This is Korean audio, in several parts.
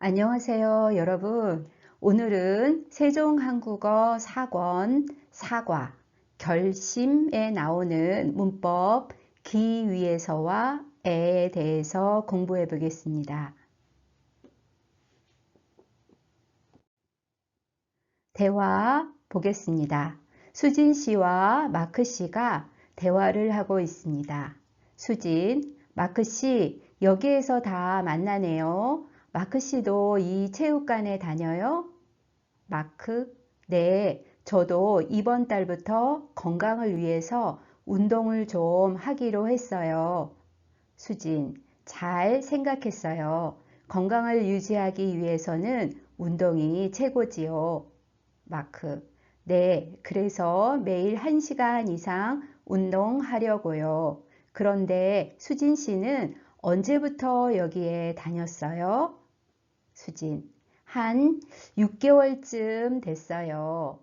안녕하세요, 여러분. 오늘은 세종한국어 4권 사과, 결심에 나오는 문법 기 위에서와 에에 대해서 공부해 보겠습니다. 대화 보겠습니다. 수진 씨와 마크 씨가 대화를 하고 있습니다. 수진, 마크 씨, 여기에서 다 만나네요. 마크 씨도 이 체육관에 다녀요? 마크, 네, 저도 이번 달부터 건강을 위해서 운동을 좀 하기로 했어요. 수진, 잘 생각했어요. 건강을 유지하기 위해서는 운동이 최고지요. 마크, 네, 그래서 매일 1시간 이상 운동하려고요. 그런데 수진 씨는 언제부터 여기에 다녔어요? 수진, 한 6개월쯤 됐어요.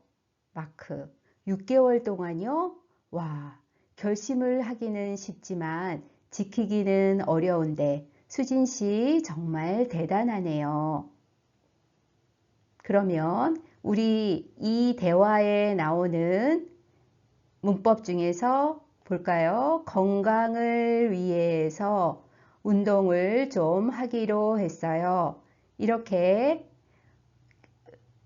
마크, 6개월 동안요? 와, 결심을 하기는 쉽지만 지키기는 어려운데 수진 씨 정말 대단하네요. 그러면 우리 이 대화에 나오는 문법 중에서 볼까요? 건강을 위해서 운동을 좀 하기로 했어요. 이렇게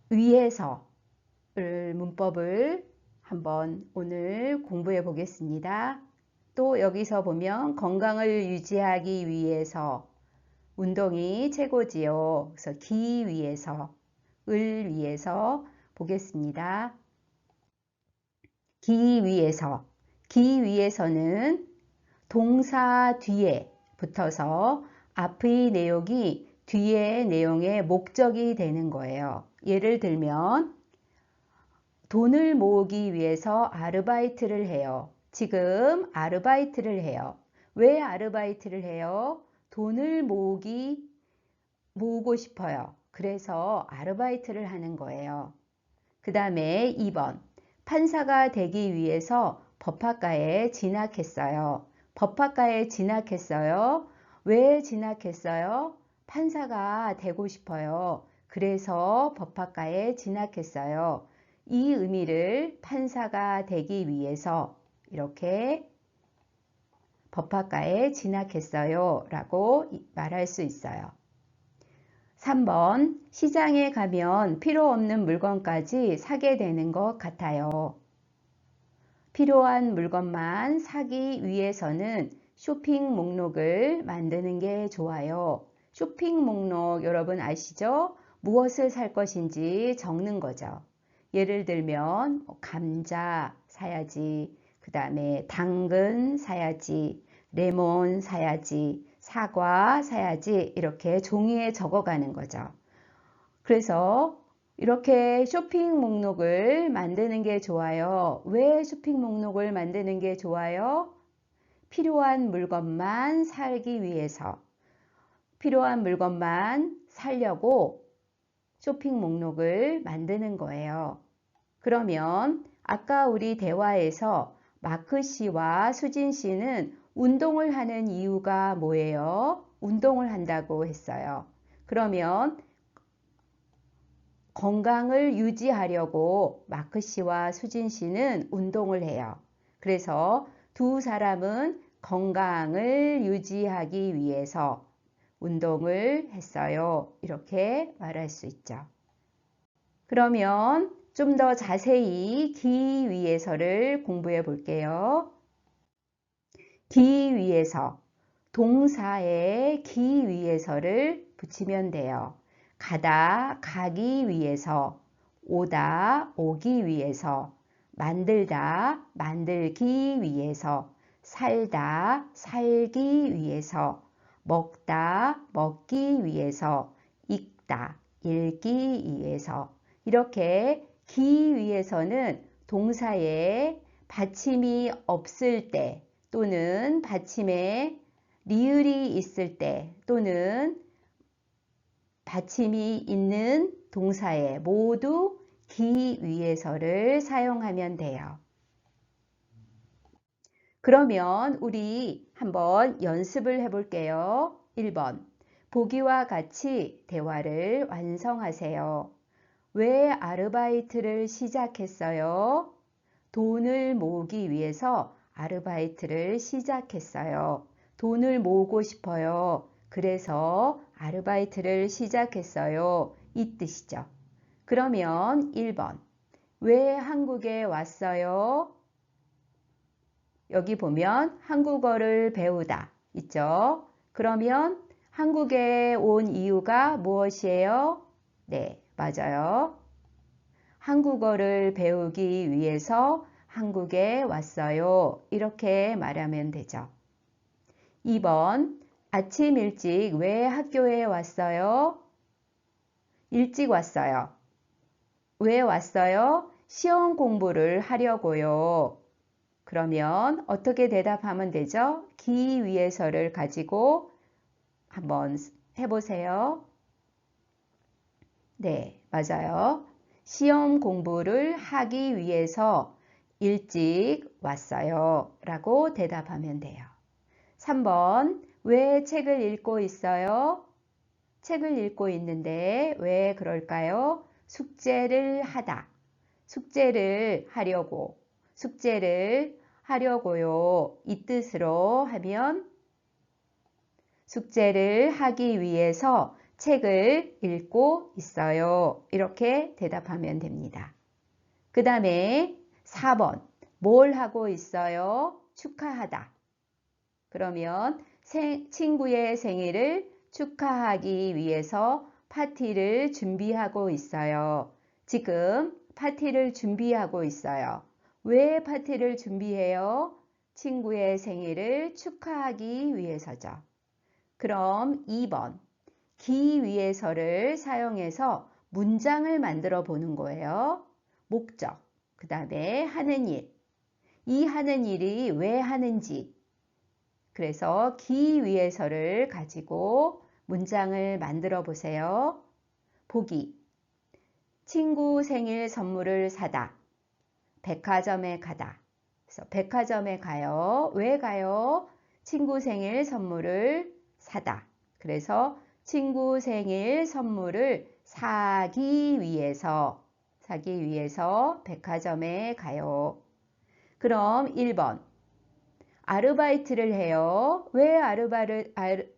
위해서를 문법을 한번 오늘 공부해 보겠습니다. 또 여기서 보면 건강을 유지하기 위해서 운동이 최고지요. 그래서 기 위해서, 을 위해서 보겠습니다. 기 위해서, 기 위해서는 동사 뒤에 붙어서 앞의 내용이 뒤의 내용의 목적이 되는 거예요. 예를 들면 돈을 모으기 위해서 아르바이트를 해요. 지금 아르바이트를 해요. 왜 아르바이트를 해요? 돈을 모으기 모으고 싶어요. 그래서 아르바이트를 하는 거예요. 그 다음에 2번 판사가 되기 위해서 법학과에 진학했어요. 법학과에 진학했어요. 왜 진학했어요? 판사가 되고 싶어요. 그래서 법학과에 진학했어요. 이 의미를 판사가 되기 위해서 이렇게 법학과에 진학했어요. 라고 말할 수 있어요. 3번 시장에 가면 필요 없는 물건까지 사게 되는 것 같아요. 필요한 물건만 사기 위해서는 쇼핑 목록을 만드는 게 좋아요. 쇼핑 목록 여러분 아시죠? 무엇을 살 것인지 적는 거죠. 예를 들면 뭐 감자 사야지, 그 다음에 당근 사야지, 레몬 사야지, 사과 사야지 이렇게 종이에 적어가는 거죠. 그래서 이렇게 쇼핑 목록을 만드는 게 좋아요. 왜 쇼핑 목록을 만드는 게 좋아요? 필요한 물건만 살기 위해서 필요한 물건만 살려고 쇼핑 목록을 만드는 거예요. 그러면 아까 우리 대화에서 마크 씨와 수진 씨는 운동을 하는 이유가 뭐예요? 운동을 한다고 했어요. 그러면 건강을 유지하려고 마크 씨와 수진 씨는 운동을 해요. 그래서 두 사람은 건강을 유지하기 위해서 운동을 했어요. 이렇게 말할 수 있죠. 그러면 좀 더 자세히 기 위해서를 공부해 볼게요. 기 위해서 동사에 기 위해서를 붙이면 돼요. 가다 가기 위해서 오다 오기 위해서 만들다 만들기 위해서 살다 살기 위해서 먹다 먹기 위해서 읽다 읽기 위해서 이렇게 기 위해서는 동사에 받침이 없을 때 또는 받침에 리을이 있을 때 또는 받침이 있는 동사에 모두 기 위해서를 사용하면 돼요. 그러면 우리 한번 연습을 해볼게요. 1번. 보기와 같이 대화를 완성하세요. 왜 아르바이트를 시작했어요? 돈을 모으기 위해서 아르바이트를 시작했어요. 돈을 모으고 싶어요. 그래서 아르바이트를 시작했어요. 이 뜻이죠. 그러면 1번. 왜 한국에 왔어요? 여기 보면 한국어를 배우다 있죠. 그러면 한국에 온 이유가 무엇이에요? 네, 맞아요. 한국어를 배우기 위해서 한국에 왔어요. 이렇게 말하면 되죠. 2번, 아침 일찍 왜 학교에 왔어요? 일찍 왔어요. 왜 왔어요? 시험 공부를 하려고요. 그러면 어떻게 대답하면 되죠? 기 위해서를 가지고 한번 해보세요. 네, 맞아요. 시험 공부를 하기 위해서 일찍 왔어요. 라고 대답하면 돼요. 3번, 왜 책을 읽고 있어요? 책을 읽고 있는데 왜 그럴까요? 숙제를 하다. 숙제를 하려고. 숙제를 하려고요. 이 뜻으로 하면 숙제를 하기 위해서 책을 읽고 있어요. 이렇게 대답하면 됩니다. 그 다음에 4번. 뭘 하고 있어요? 축하하다. 그러면 생, 친구의 생일을 축하하기 위해서 파티를 준비하고 있어요. 지금 파티를 준비하고 있어요. 왜 파티를 준비해요? 친구의 생일을 축하하기 위해서죠. 그럼 2번. 기 위해서를 사용해서 문장을 만들어 보는 거예요. 목적, 그 다음에 하는 일. 이 하는 일이 왜 하는지. 그래서 기 위해서를 가지고 문장을 만들어 보세요. 보기. 친구 생일 선물을 사다. 백화점에 가다. 그래서 백화점에 가요. 왜 가요? 친구 생일 선물을 사다. 그래서 친구 생일 선물을 사기 위해서 사기 위해서 백화점에 가요. 그럼 1번. 아르바이트를 해요. 왜 아르바를,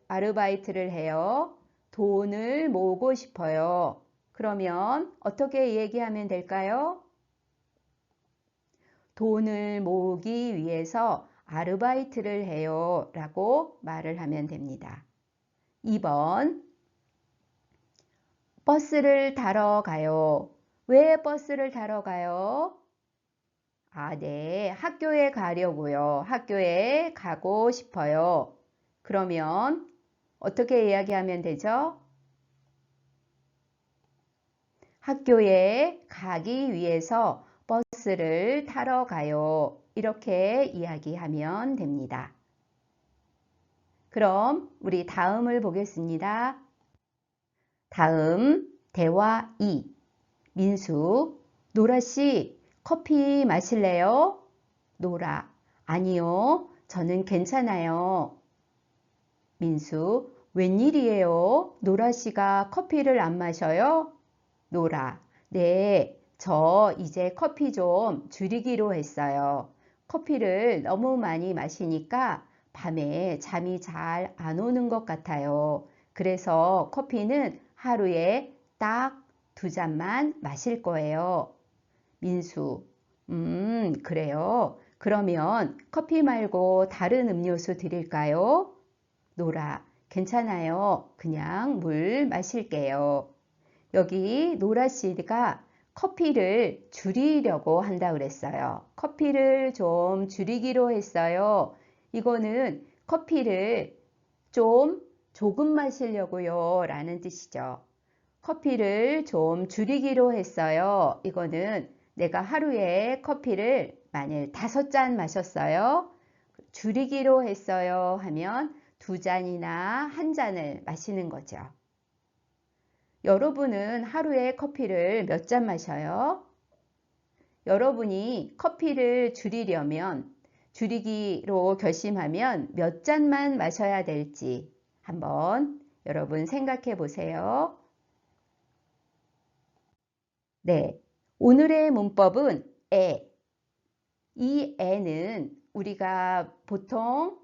아르 바이트를 해요? 돈을 모으고 싶어요. 그러면 어떻게 얘기하면 될까요? 돈을 모으기 위해서 아르바이트를 해요. 라고 말을 하면 됩니다. 2번. 버스를 타러 가요. 왜 버스를 타러 가요? 아, 네. 학교에 가려고요. 학교에 가고 싶어요. 그러면 어떻게 이야기하면 되죠? 학교에 가기 위해서 버스를 타러 가요. 이렇게 이야기하면 됩니다. 그럼 우리 다음을 보겠습니다. 다음 대화 2 민수 노라씨 커피 마실래요? 노라 아니요 저는 괜찮아요. 민수 웬일이에요? 노라씨가 커피를 안 마셔요? 노라 네 저 이제 커피 좀 줄이기로 했어요. 커피를 너무 많이 마시니까 밤에 잠이 잘 안 오는 것 같아요. 그래서 커피는 하루에 딱 두 잔만 마실 거예요. 민수, 음, 그래요. 그러면 커피 말고 다른 음료수 드릴까요? 노라, 괜찮아요. 그냥 물 마실게요. 여기 노라 씨가 커피를 줄이려고 한다 그랬어요. 커피를 좀 줄이기로 했어요. 이거는 커피를 좀 조금 마시려고요 라는 뜻이죠. 커피를 좀 줄이기로 했어요. 이거는 내가 하루에 커피를 만일 다섯 잔 마셨어요. 줄이기로 했어요 하면 두 잔이나 한 잔을 마시는 거죠. 여러분은 하루에 커피를 몇 잔 마셔요? 여러분이 커피를 줄이려면 줄이기로 결심하면 몇 잔만 마셔야 될지 한번 여러분 생각해 보세요. 네. 오늘의 문법은 에. 이 에는 우리가 보통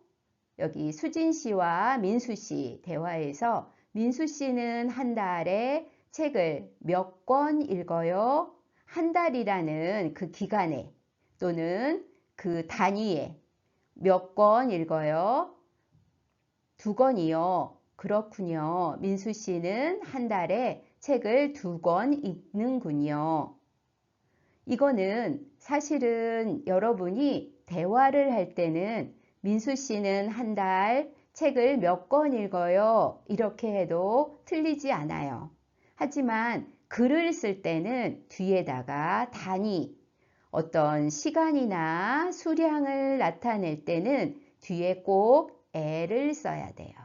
여기 수진 씨와 민수 씨 대화에서 민수 씨는 한 달에 책을 몇 권 읽어요? 한 달이라는 그 기간에 또는 그 단위에 몇 권 읽어요? 두 권이요. 그렇군요. 민수 씨는 한 달에 책을 두 권 읽는군요. 이거는 사실은 여러분이 대화를 할 때는 민수 씨는 한 달 책을 몇 권 읽어요. 이렇게 해도 틀리지 않아요. 하지만 글을 쓸 때는 뒤에다가 단위, 어떤 시간이나 수량을 나타낼 때는 뒤에 꼭 애를 써야 돼요.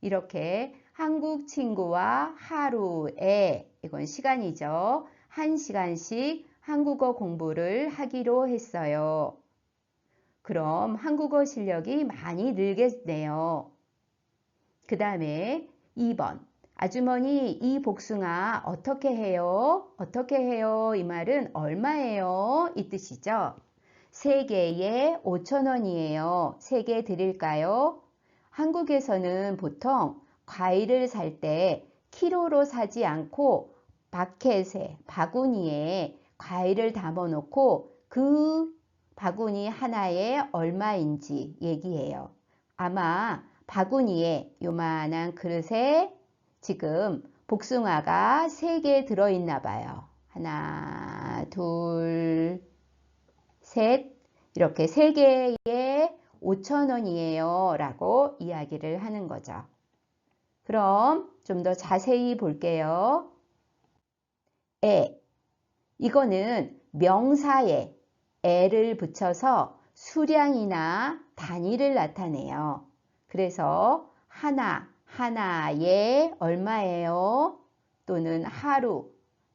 이렇게 한국 친구와 하루에 이건 시간이죠. 한 시간씩 한국어 공부를 하기로 했어요. 그럼 한국어 실력이 많이 늘겠네요. 그 다음에 2번. 아주머니 이 복숭아 어떻게 해요? 어떻게 해요? 이 말은 얼마예요? 이 뜻이죠. 3개에 5천원이에요. 3개 드릴까요? 한국에서는 보통 과일을 살 때 키로로 사지 않고 바켓에 바구니에 과일을 담아 놓고 그 바구니 하나에 얼마인지 얘기해요. 아마 바구니에 요만한 그릇에 지금 복숭아가 3개 들어있나 봐요. 하나, 둘, 셋 이렇게 3개에 5천원이에요 라고 이야기를 하는 거죠. 그럼 좀 더 자세히 볼게요. 에 이거는 명사에 에를 붙여서 수량이나 단위를 나타내요. 그래서 하나, 하나에 얼마예요? 또는 하루.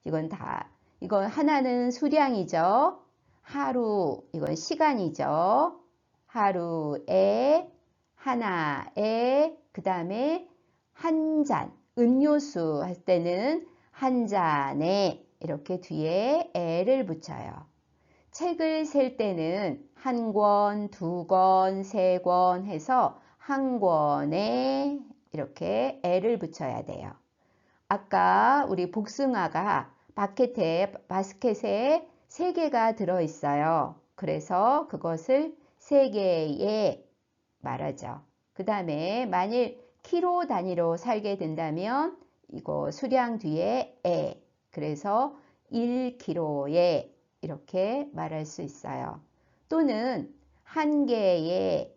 이건 다, 이건 하나는 수량이죠. 하루, 이건 시간이죠. 하루에, 하나에, 그 다음에 한 잔, 음료수 할 때는 한 잔에 이렇게 뒤에 에를 붙여요. 책을 셀 때는 한 권, 두 권, 세 권 해서 한 권에 이렇게 에를 붙여야 돼요. 아까 우리 복숭아가 바켓에, 바스켓에 세 개가 들어 있어요. 그래서 그것을 세 개에 말하죠. 그 다음에 만일 키로 단위로 살게 된다면 이거 수량 뒤에 에 그래서 1kg에 이렇게 말할 수 있어요. 또는 한 개에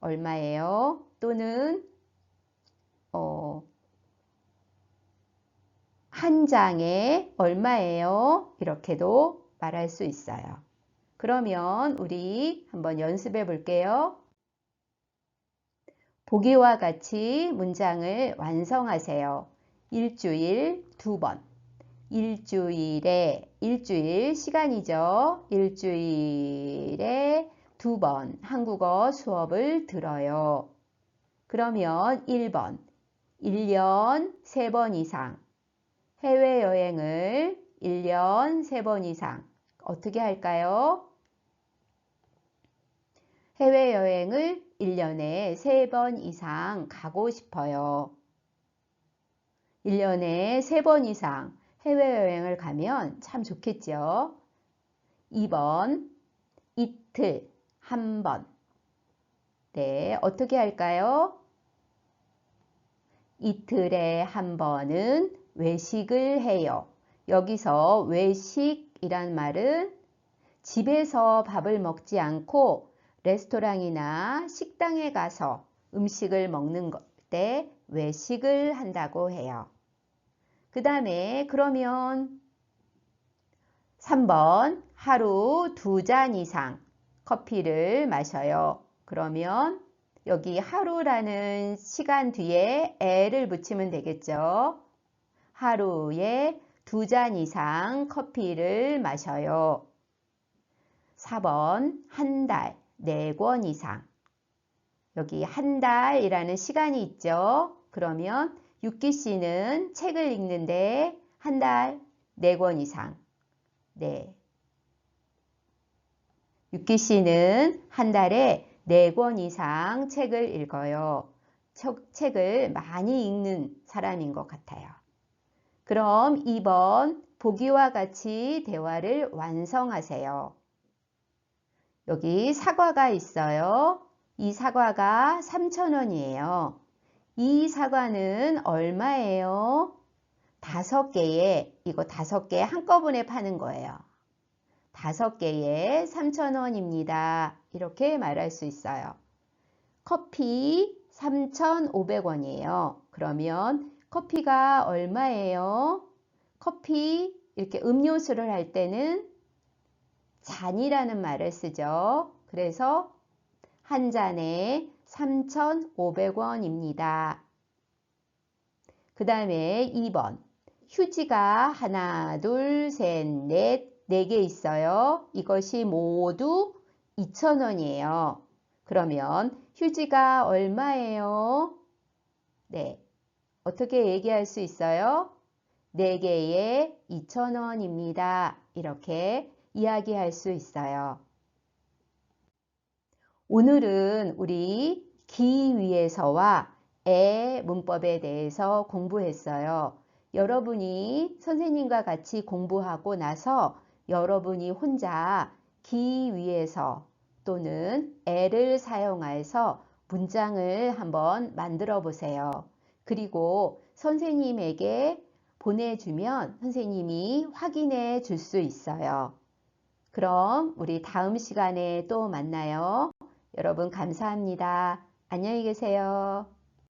얼마예요? 또는 어, 한 장에 얼마예요? 이렇게도 말할 수 있어요. 그러면 우리 한번 연습해 볼게요. 보기와 같이 문장을 완성하세요. 일주일 두 번. 일주일에, 일주일 시간이죠. 일주일에 두 번 한국어 수업을 들어요. 그러면 1번, 1년 3번 이상. 해외여행을 1년 3번 이상. 어떻게 할까요? 해외여행을 1년에 3번 이상 가고 싶어요. 1년에 3번 이상 해외여행을 가면 참 좋겠죠. 2번 이틀 한 번. 네, 어떻게 할까요? 이틀에 한 번은 외식을 해요. 여기서 외식이란 말은 집에서 밥을 먹지 않고 레스토랑이나 식당에 가서 음식을 먹는 때 외식을 한다고 해요. 그 다음에 그러면 3번 하루 두 잔 이상 커피를 마셔요. 그러면 여기 하루라는 시간 뒤에 애를 붙이면 되겠죠. 하루에 두 잔 이상 커피를 마셔요. 4번 한 달, 네 권 이상. 여기 한 달이라는 시간이 있죠. 그러면 육기 씨는 책을 읽는데 한달네권 이상. 네. 육기 씨는 한 달에 네권 이상 책을 읽어요. 책- 책을 많이 읽는 사람인 것 같아요. 그럼 2번 보기와 같이 대화를 완성하세요. 여기 사과가 있어요. 이 사과가 3,000원이에요. 이 사과는 얼마예요? 다섯 개에, 이거 다섯 개 한꺼번에 파는 거예요. 다섯 개에 3,000원입니다. 이렇게 말할 수 있어요. 커피 3,500원이에요. 그러면 커피가 얼마예요? 커피 이렇게 음료수를 할 때는 잔이라는 말을 쓰죠. 그래서 한 잔에 3,500원입니다. 그 다음에 2번. 휴지가 하나, 둘, 셋, 넷, 네 개 있어요. 이것이 모두 2,000원이에요. 그러면 휴지가 얼마예요? 네. 어떻게 얘기할 수 있어요? 4개에 2,000원입니다. 이렇게 이야기할 수 있어요. 오늘은 우리 기 위에서와 애 문법에 대해서 공부했어요. 여러분이 선생님과 같이 공부하고 나서 여러분이 혼자 기 위에서 또는 애를 사용해서 문장을 한번 만들어 보세요. 그리고 선생님에게 보내주면 선생님이 확인해 줄 수 있어요. 그럼 우리 다음 시간에 또 만나요. 여러분 감사합니다. 안녕히 계세요.